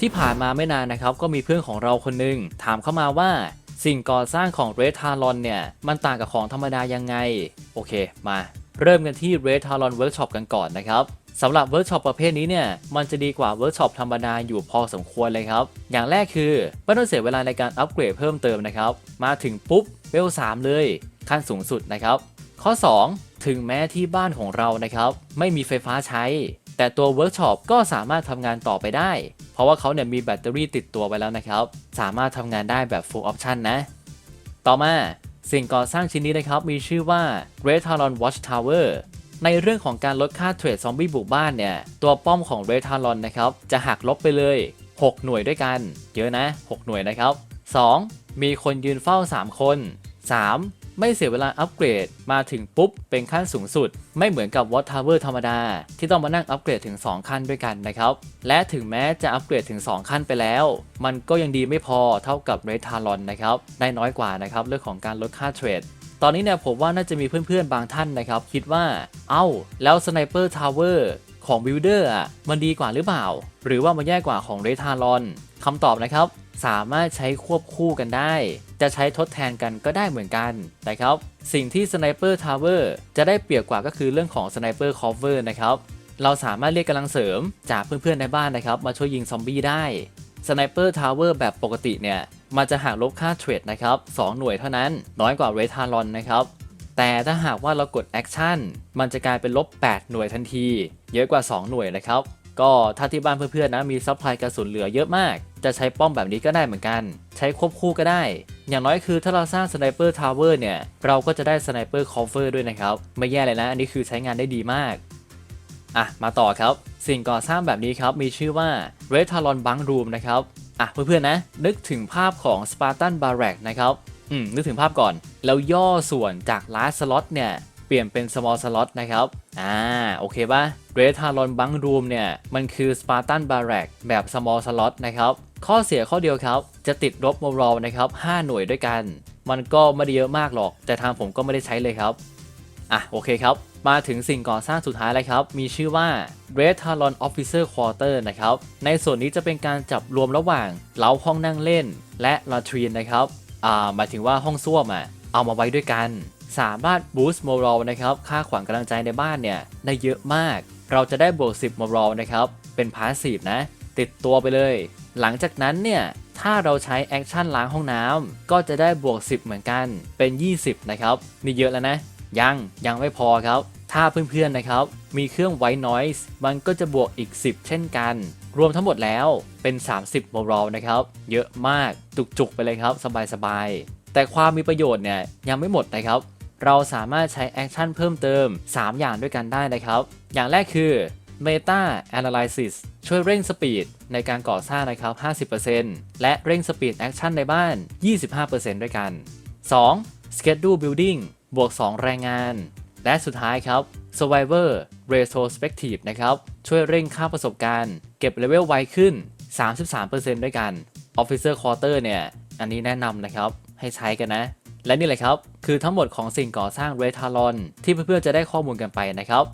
ที่ผ่านมาไม่นานนะครับก็มีเพื่อนของเราคนหนึงถามเข้ามาว่าสิ่งก่อสร้างของ Red Talon เนี่ย มันต่างกับของธรรมดายังไง โอเคมา เริ่มกันที่ Red Talon Workshop กันก่อนนะครับสำหรับเวิร์กช็อปประเภทนี้เนี่ย มันจะดีกว่าเวิร์กช็อปธรรมดาอยู่พอสมควรเลยครับ อย่างแรกคือ ไม่ต้องเสียเวลาในการอัปเกรดเพิ่มเติมนะครับ มาถึงปุ๊บเวล3เลย ขั้นสูงสุดนะครับ ข้อ 2 ถึงแม้ที่บ้านของเรานะครับ ไม่มีไฟฟ้าใช้ แต่ตัวเวิร์กช็อปก็สามารถทำงานต่อไปได้ เพราะว่าเขาเนี่ยมีแบตเตอรี่ติดตัวไปแล้วนะครับ สามารถทำงานได้แบบ full option นะ ต่อมาสิ่งก่อสร้างชิ้นนี้นะครับ มีชื่อว่า Red Talon Watch Tower ในเรื่องของการลดค่าเทรดซอมบี้บุกบ้านเนี่ย ตัวป้อมของ Red Talon นะครับ จะหักลบไปเลย 6 หน่วยด้วยกัน เยอะนะ 6 หน่วยนะครับ 2. มีคนยืนเฝ้า 3 คน 3. ไม่เสียเวลาอัปเกรดมาถึงปุ๊บเป็นขั้นสูงสุด ไม่เหมือนกับ Watch Tower ธรรมดา ที่ต้องมานั่งอัปเกรดถึง 2 ขั้นด้วยกันนะครับ และถึงแม้จะอัปเกรดถึง 2 ขั้นไปแล้ว มันก็ยังดีไม่พอเท่ากับ Red Talon นะครับได้น้อยกว่านะครับเรื่องของการลดค่าเทรดตอนนี้เนี่ยผมว่าน่าจะมีเพื่อนๆบางท่านนะครับ คิดว่าเอ้า แล้ว Sniper Tower ของ Builder อะมันดีกว่าหรือเปล่า หรือว่ามันแย่กว่าของ Red Talon คำตอบนะครับ สามารถใช้ควบคู่กันได้ จะใช้ทดแทนกันก็ได้เหมือนกันนะครับ สิ่งที่ Sniper Tower จะได้เปรียบกว่าก็คือเรื่องของ Sniper Cover นะครับ เราสามารถเรียกกำลังเสริมจากเพื่อนๆในบ้านนะครับ มาช่วยยิงซอมบี้ได้ Sniper Tower แบบปกติเนี่ยมันจะหักลบค่าเทรดนะครับ2หน่วยเท่านั้น น้อยกว่า Red Talon นะครับ แต่ถ้าหากว่าเรากด Action มันจะกลายเป็นลบ 8 หน่วยทันที เยอะกว่า 2 หน่วยนะครับ ก็ถ้าที่บ้านเพื่อนๆนะมีซัพพลายกระสุนเหลือเยอะมาก จะใช้ป้อมแบบนี้ก็ได้เหมือนกัน ใช้ควบคู่ก็ได้ อย่างน้อยคือถ้าเราสร้าง Sniper Tower เวอร์เนี่ย เราก็จะได้ Sniper Cover ด้วยนะครับ ไม่แย่เลยนะ อันนี้คือใช้งานได้ดีมาก อะ มาต่อครับ สิ่งก่อสร้างแบบนี้ครับ มีชื่อว่า Red Talon Bunk Room นะครับ อะ เพื่อนๆนะ นึกถึงภาพของ Spartan Barrack นะครับ อืม นึกถึงภาพก่อน แล้วย่อส่วนจาก large slot เนี่ยเปลี่ยนเป็น small slot นะครับ อ่า โอเคป่ะ Red Talon Bunk Room เนี่ย มันคือ Spartan Barrack แบบ small slot นะครับ ข้อเสียข้อเดียวครับ จะติดลบ moral นะครับ 5 หน่วยด้วยกัน มันก็ไม่ได้เยอะมากหรอก แต่ทางผมก็ไม่ได้ใช้เลยครับ อะโอเคครับ มาถึงสิ่งก่อสร้างสุดท้ายแล้วครับ มีชื่อว่า Red Talon Officer Quarter นะครับ ในส่วนนี้จะเป็นการจับรวมระหว่างเล้าห้องนั่งเล่น และลาทรีนนะครับ อ่าหมายถึงว่าห้องส้วมอะเอามาไว้ด้วยกัน สามารถ boost moral นะครับ ค่าขวัญกำลังใจในบ้านเนี่ยได้เยอะมาก เราจะได้บวก10 moral นะครับ เป็นพาสซีฟนะ ติดตัวไปเลย หลังจากนั้นเนี่ยถ้าเราใช้แอคชั่นล้างห้องน้ำก็จะได้บวก 10 เหมือนกันเป็น 20 นะครับนี่เยอะแล้วนะ ยังยังไม่พอครับ ถ้าเพื่อนๆนะครับ มีเครื่อง White Noise มันก็จะบวกอีก 10 เช่นกัน รวมทั้งหมดแล้วเป็น 30 moral นะครับ เยอะมากจุกๆไปเลยครับ สบายๆ แต่ความมีประโยชน์เนี่ยยังไม่หมดนะครับ เราสามารถใช้แอคชั่นเพิ่มเติม 3 อย่างด้วยกันได้นะครับ อย่างแรกคือ Meta Analysis ช่วยเร่งสปีดในการก่อสร้างนะครับ 50%และเร่งสปีดแอคชั่นในบ้าน 25%ด้วยกัน 2. Schedule Building บวก 2 แรงงาน และสุดท้ายครับ Survivor Retrospective นะครับ ช่วยเร่งค่าประสบการณ์ เก็บเลเวลไวขึ้น 33%ด้วยกัน Officer Quarter เนี่ย อันนี้แนะนำนะครับ ให้ใช้กันนะ และนี่แหละครับ คือทั้งหมดของสิ่งก่อสร้าง Red Talon ที่เพื่อนๆจะได้ข้อมูลกันไปนะครับ